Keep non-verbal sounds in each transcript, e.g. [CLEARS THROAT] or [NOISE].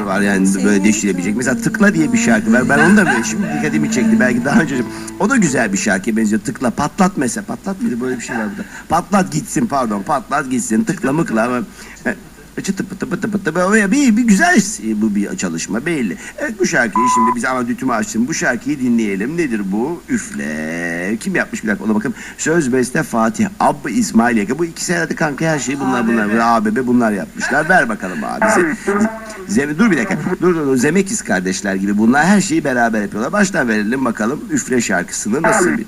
var yani böyle deşilebilecek. Mesela Tıkla diye bir şarkı var. Ben onu da böyle şimdi dikkatimi çekti. Belki daha önce o da güzel bir şarkıya benziyor. Tıkla patlat mesela. Patlat mıydı böyle bir şey var burada. Patlat gitsin pardon. Patlat gitsin. Tıkla mıkla çıtı pıtı pıtı pıtı böyle bir, bir güzel bu bir çalışma belli. Evet bu şarkıyı şimdi biz ama dütümü açtım. Bu şarkıyı dinleyelim. Nedir bu? Üfle. Kim yapmış bir dakika ona bakın. Söz beste Fatih. Abba İsmail Yaka. Bu ikisi herhalde kanka her şeyi bunlar bunlar. Böyle ABB bunlar yapmışlar. Ver bakalım abi. Ze- Zemi dur bir dakika. Dur dur dur. Zemekiz kardeşler gibi bunlar her şeyi beraber yapıyorlar. Baştan verelim bakalım Üfle şarkısını nasıl bir...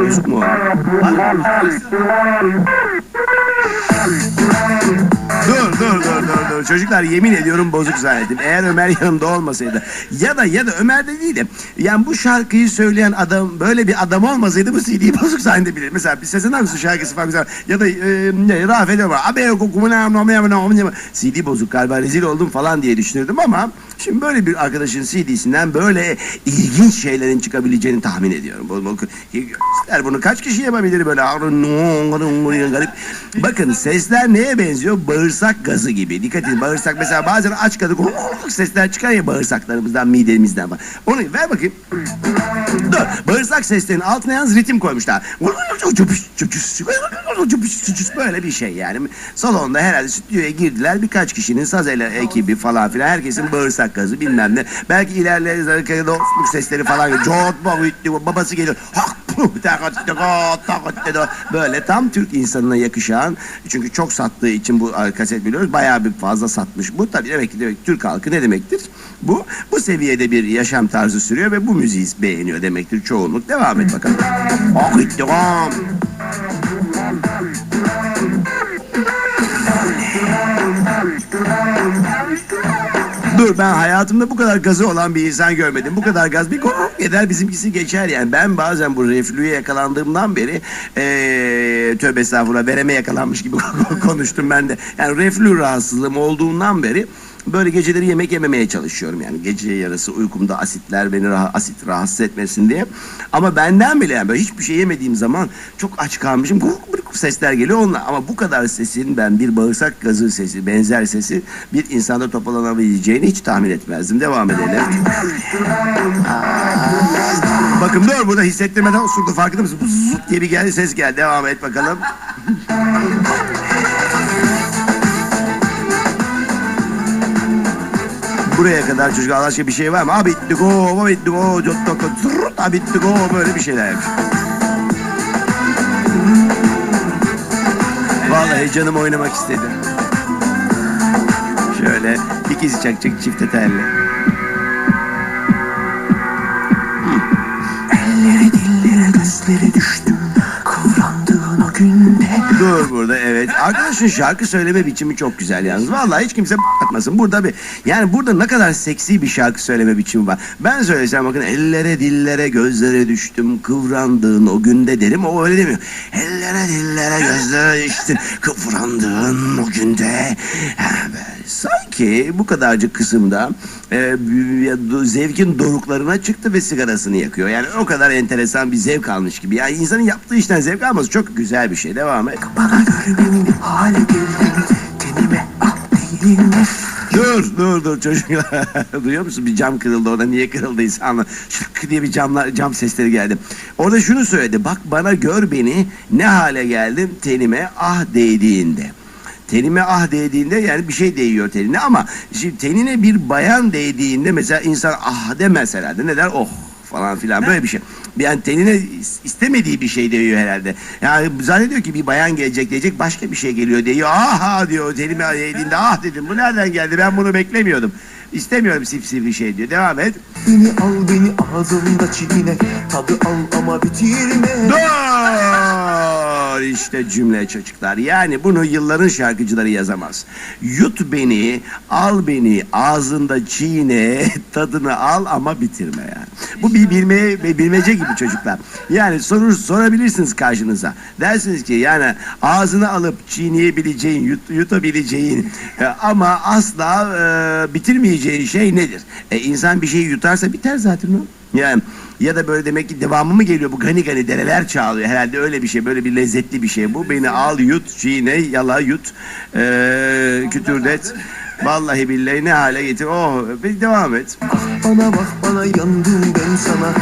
Bozuk mu o? Dur dur dur dur dur. Çocuklar yemin ediyorum bozuk zannettim. Eğer Ömer yanımda olmasaydı ya da ya da Ömer de değil de yani bu şarkıyı söyleyen adam böyle bir adam olmasaydı bu CD'yi bozuk zannedebilir. Mesela bir Sezen Aksu şarkısı falan güzel. Ya da e, Rafet Ömer. Abi CD bozuk galiba rezil oldum falan diye düşünürdüm ama şimdi böyle bir arkadaşın CD'sinden böyle ilginç şeylerin çıkabileceğini tahmin ediyorum. Bunu kaç kişi yapabilir böyle. Bakın sesler neye benziyor? Bağırsak gazı gibi. Dikkat edin bağırsak mesela bazen aç kadık sesler çıkar ya bağırsaklarımızdan midemizden falan. Onu ver bakayım. Dur. Bağırsak seslerinin altına yalnız ritim koymuşlar. Böyle bir şey yani. Salonda herhalde stüdyoya girdiler. Birkaç kişinin saz ele ekibi falan filan. Herkesin bağırsak gazı bilmem ne. Belki ilerleyen dostluk sesleri falan. Babası geliyor. Böyle tam Türk insanına yakışan çünkü çok sattığı için bu kaset biliyoruz bayağı bir fazla satmış. Bu tabii demek ki demek Türk halkı ne demektir? Bu bu seviyede bir yaşam tarzı sürüyor ve bu müziği beğeniyor demektir çoğunluk. Devam et bakalım. Ah, devam. Dur ben hayatımda bu kadar gazı olan bir insan görmedim. Bu kadar gaz bir kork eder bizimkisi geçer yani. Ben bazen bu reflüye yakalandığımdan beri ee, tövbe estağfurullah vereme yakalanmış gibi [LAUGHS] konuştum ben de. Yani reflü rahatsızlığım olduğundan beri böyle geceleri yemek yememeye çalışıyorum yani gece yarısı uykumda asitler beni rah asit rahatsız etmesin diye. Ama benden bile yani böyle hiçbir şey yemediğim zaman çok aç kalmışım guruk guruk sesler geliyor onunla ama bu kadar sesin ben bir bağırsak gazı sesi benzer sesi bir insanda topalanabileceğini hiç tahmin etmezdim. Devam edelim. Bakın dur burada hissettirmeden osurdu farkında mısın? Bu zut diye bir geldi ses geldi. Devam et bakalım. Buraya kadar çocuk Allah aşkına bir şey var mı? Abi go, bitti go, cotto zırrt, abi bitti go böyle bir şeyler. Vallahi canım oynamak istedi. Şöyle ikizi çakacak çifte telli. Arkadaşın şarkı söyleme biçimi çok güzel yalnız. Vallahi hiç kimse bakmasın. Burada bir yani burada ne kadar seksi bir şarkı söyleme biçimi var. Ben söylesem bakın ellere dillere gözlere düştüm kıvrandığın o günde derim. O öyle demiyor. Ellere dillere gözlere düştün kıvrandığın o günde. Ha, be, Sanki bu kadarcık kısımda e, zevkin doruklarına çıktı ve sigarasını yakıyor. Yani o kadar enteresan bir zevk almış gibi. Yani insanın yaptığı işten zevk alması çok güzel bir şey. Devam et. Bana göre benim hale geldin Tenime ah değilim Dur dur dur çocuklar. [LAUGHS] Duyuyor musun? Bir cam kırıldı orada. Niye kırıldıysa anla. Şık diye bir camlar, cam sesleri geldi. Orada şunu söyledi. Bak bana gör beni ne hale geldim tenime ah değdiğinde. Tenime ah değdiğinde yani bir şey değiyor tenine ama şimdi tenine bir bayan değdiğinde mesela insan ah demez herhalde. Ne der? Oh falan filan böyle bir şey. Yani tenine istemediği bir şey değiyor herhalde. Yani zannediyor ki bir bayan gelecek diyecek başka bir şey geliyor diyor. Aha diyor tenime değdiğinde ah dedim bu nereden geldi ben bunu beklemiyordum. İstemiyorum sipsip bir şey diyor. Devam et. Beni al beni ağzımda çiğne Tadı al ama bitirme Dur işte cümle çocuklar. Yani bunu yılların şarkıcıları yazamaz. Yut beni, al beni, ağzında çiğne, [LAUGHS] tadını al ama bitirme yani. Bu bir bilme, bilmece gibi çocuklar. Yani sorur, sorabilirsiniz karşınıza. Dersiniz ki yani ağzına alıp çiğneyebileceğin, yut, yutabileceğin e, ama asla e, bitirmeyeceğin şey nedir? E, insan bir şeyi yutarsa biter zaten o. Yani Ya da böyle demek ki devamı mı geliyor bu gani gani dereler çağlıyor. Herhalde öyle bir şey böyle bir lezzetli bir şey bu. Beni al yut çiğne yala yut ee, kütürdet. Vallahi billahi ne hale getir. Oh bir devam et. Bana bak bana yandım ben sana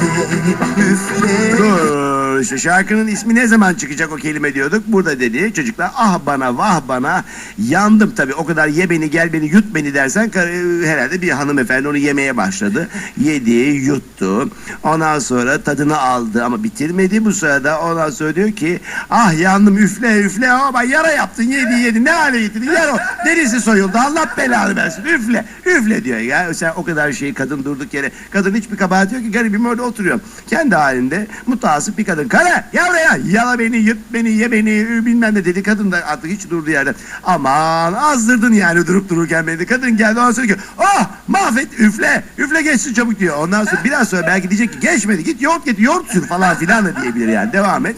Üfle üfle Dur işte şarkının ismi ne zaman çıkacak o kelime diyorduk. Burada dedi çocuklar ah bana vah bana yandım. Tabii o kadar ye beni gel beni yut beni dersen kar- herhalde bir hanımefendi onu yemeye başladı. Yedi yuttu. Ondan sonra tadını aldı ama bitirmedi bu sırada. Ondan sonra diyor ki ah yandım üfle üfle. Ama yara yaptın yedi yedi. Ne hale getirdin? Yer o derisi soyuldu? Allah belanı versin. Üfle üfle diyor ya. Sen o kadar şeyi kadın durduk yere kadın hiçbir kabahat yok ki. Garibim orada oturuyor. Kendi halinde mutasip bir kadın kara ya buraya yala beni yırt beni ye beni bilmem ne dedi. Kadın da artık hiç durduğu yerden aman azdırdın yani durup dururken beni. Kadın geldi ondan sonra ki oh mahvet üfle üfle geçsin çabuk diyor. Ondan sonra biraz sonra belki diyecek ki geçmedi git yoğurt getir yoğurt sür falan filan da diyebilir yani. Devam et.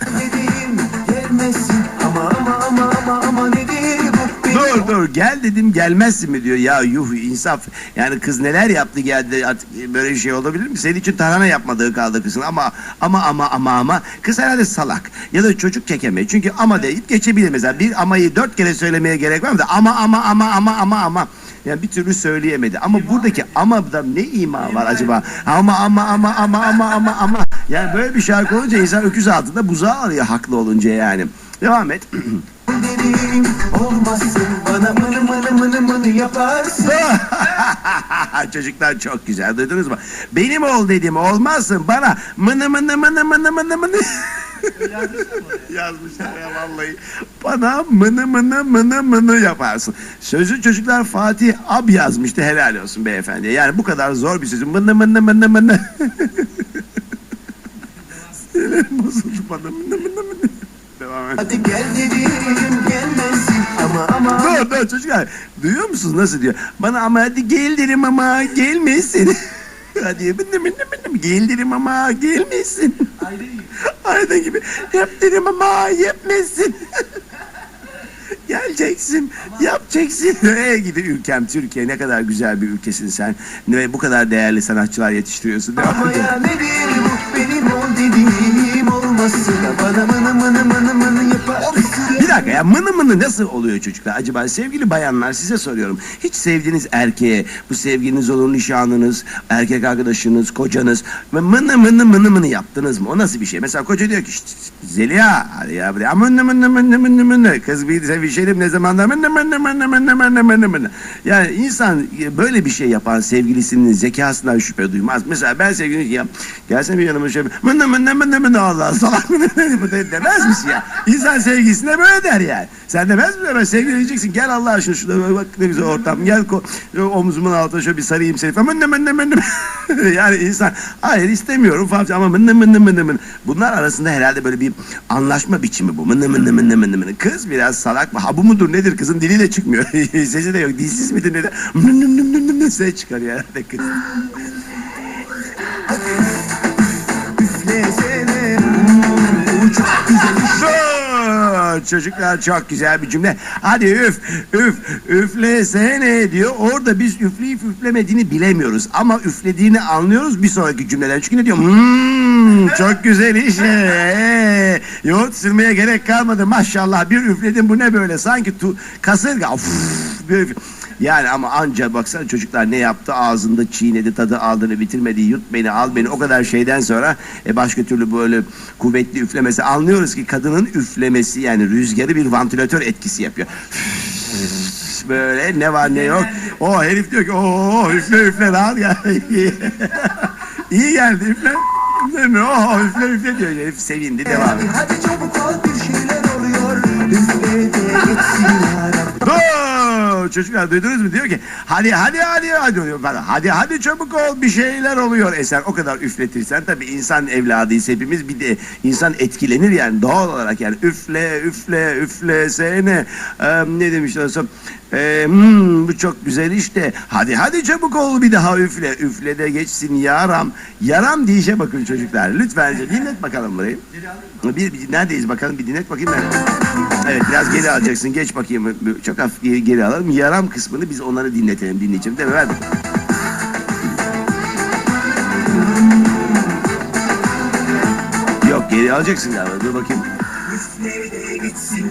Dediğim gelmesin. Ama ama ama ama ama Dur dur gel dedim gelmezsin mi diyor. Ya yuh insaf. Yani kız neler yaptı geldi artık böyle bir şey olabilir mi? Senin için tarhana yapmadığı kaldı kızın ama ama ama ama ama kız herhalde salak ya da çocuk kekeme. Çünkü ama deyip geçebilir mesela. Bir amayı dört kere söylemeye gerek var mı da ama ama ama ama ama ama yani bir türlü söyleyemedi. Ama buradaki ama da ne ima var acaba? Ama ama ama ama ama ama ama yani böyle bir şarkı olunca insan öküz altında buzağı arıyor haklı olunca yani. Devam et. [CLEARS THROAT] dediğim olmazsın bana mını mını mını mını yaparsın Çocuklar çok güzel duydunuz mu? Benim ol dedim olmazsın bana mını mını mını mını mını mını. Yazmışlar ya vallahi. Bana mını mını mını mını yaparsın. Sözü çocuklar Fatih Ab yazmıştı helal olsun beyefendi. Yani bu kadar zor bir sözü mını mını mını mını. Sinirlerim bozuldu bana mını mını mını. Devam et. Hadi gel dediğim gelmesin ama ama Dur dur çocuklar. Duyuyor musunuz nasıl diyor? Bana ama hadi gel derim ama gelmesin. [LAUGHS] hadi bındı bındı bındı gel derim ama gelmesin. Ayda gibi. Yap derim ama yapmasın. [LAUGHS] Geleceksin, yapacaksın. [LAUGHS] Nereye gidi ülkem Türkiye ne kadar güzel bir ülkesin sen. Ve bu kadar değerli sanatçılar yetiştiriyorsun. Ama ya nedir bu benim ol dediğim olmasın Bana mını mını mını mını Bir dakika ya mını mını nasıl oluyor çocuklar? Acaba sevgili bayanlar size soruyorum. Hiç sevdiğiniz erkeğe, bu sevginiz olur nişanınız, erkek arkadaşınız, kocanız mını mını mını mını yaptınız mı? O nasıl bir şey? Mesela koca diyor ki "Şşt, şşt, Zeliha ya buraya mını mını mını mını mını kız bir sevişelim ne zaman da mını mını mını mını mını mını mını. Yani insan böyle bir şey yapan sevgilisinin zekasından şüphe duymaz. Mesela ben sevgilim ya gelsene bir yanıma şöyle mını mını mını mını Allah salak mını mını demez misin ya? İnsan sevgilisine böyle der yani. Sen demez misin? Ben sevgili diyeceksin. Gel Allah aşkına şurada bak ne güzel ortam. Gel omzumun altına şöyle bir sarayım seni falan. Mındı mındı mındı. [LAUGHS] yani insan hayır istemiyorum falan ama mındı mındı mındı mındı. Bunlar arasında herhalde böyle bir anlaşma biçimi bu. Mındı mındı mındı mındı mındı. Kız biraz salak mı? Ha bu mudur nedir? Kızın dili de çıkmıyor. [LAUGHS] Sesi de yok. Dilsiz midir nedir? Mındı mındı mındı ses çıkarıyor herhalde kız. [LAUGHS] Çocuklar çok güzel bir cümle. Hadi üf üf üflesene diyor. Orada biz üfleyip üflemediğini bilemiyoruz. Ama üflediğini anlıyoruz bir sonraki cümleden. Çünkü ne diyor? Hmm, çok güzel iş. Ee, yoğurt sürmeye gerek kalmadı. Maşallah bir üfledim bu ne böyle? Sanki tu, kasırga. Uf, bir üf- yani ama anca baksana çocuklar ne yaptı ağzında çiğnedi tadı aldığını bitirmedi yut beni al beni o kadar şeyden sonra e, başka türlü böyle kuvvetli üflemesi anlıyoruz ki kadının üflemesi yani rüzgarı bir vantilatör etkisi yapıyor. Böyle ne var ne yok. O herif diyor ki o üfle üfle rahat [LAUGHS] gel. İyi geldi üfle. Üfle mi? Oh üfle üfle diyor herif sevindi devam et. Hadi çabuk ol bir şeyler oluyor Üfle de geçsin Dur! Çocuklar duydunuz mu? Diyor ki hadi hadi hadi hadi diyor bana. Hadi hadi çabuk ol bir şeyler oluyor. E sen o kadar üfletirsen tabii insan evladıyız hepimiz bir de insan etkilenir yani doğal olarak yani üfle üfle üfle sene Ee, ne demişler son ee, hmm, bu çok güzel işte. Hadi hadi çabuk ol bir daha üfle. Üfle de geçsin yaram. Yaram dişe bakın çocuklar. Lütfen dinlet bakalım burayı. Bir, bir, neredeyiz bakalım bir dinlet bakayım. Ben. Evet biraz geri alacaksın. Geç bakayım. Çok hafif geri, alalım. Yaram kısmını biz onları dinletelim dinleyeceğim. Değil mi? Ver Yok geri alacaksın galiba. Dur bakayım.